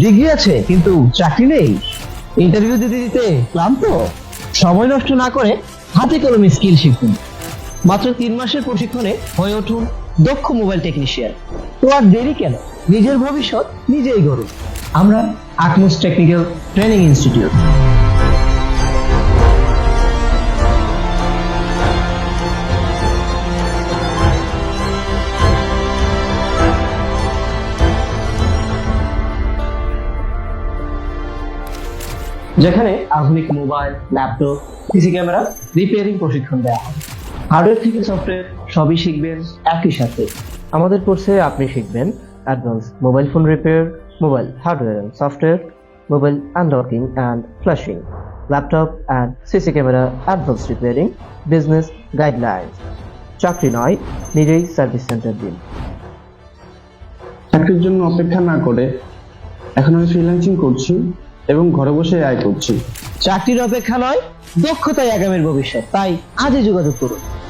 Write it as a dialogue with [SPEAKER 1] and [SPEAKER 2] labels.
[SPEAKER 1] Degree আছে, কিন্তু চাকরি নেই। ইন্টারভিউ দিতে দিতে ক্লান্ত। সময় নষ্ট না করে হাতে কলমে স্কিল শিখুন। মাত্র তিন মাসের প্রশিক্ষণে হয়ে উঠুন দক্ষ মোবাইল টেকনিশিয়ান তো আর দেরি কেন? নিজের ভবিষ্যৎ নিজেই গড়ুন আমরা আকমোস টেকনিক্যাল ট্রেনিং ইনস্টিটিউট যেখানে আধুনিক mobile, laptop, PC camera repairing প্রশিক্ষণ দেওয়া হয়। হার্ডওয়্যার থেকে সফটওয়্যার সবই শিখবেন একই সাথে।
[SPEAKER 2] আমাদের কোর্সে আপনি শিখবেন advance mobile phone repair mobile hardware and software mobile unlocking and flashing laptop and CC camera advance repairing business guideline চাকরি নয়, নিজেই সার্ভিস সেন্টার দিন।
[SPEAKER 3] চাকরির জন্য অপেক্ষা না করে এখন আমি ফ্রিল্যান্সিং করছি। এবং ঘরে বসে আয় করছি।
[SPEAKER 1] চাকরির অপেক্ষা নয়, দক্ষতাই আগামীর ভবিষ্যৎ। তাই আজই যোগাযোগ করুন।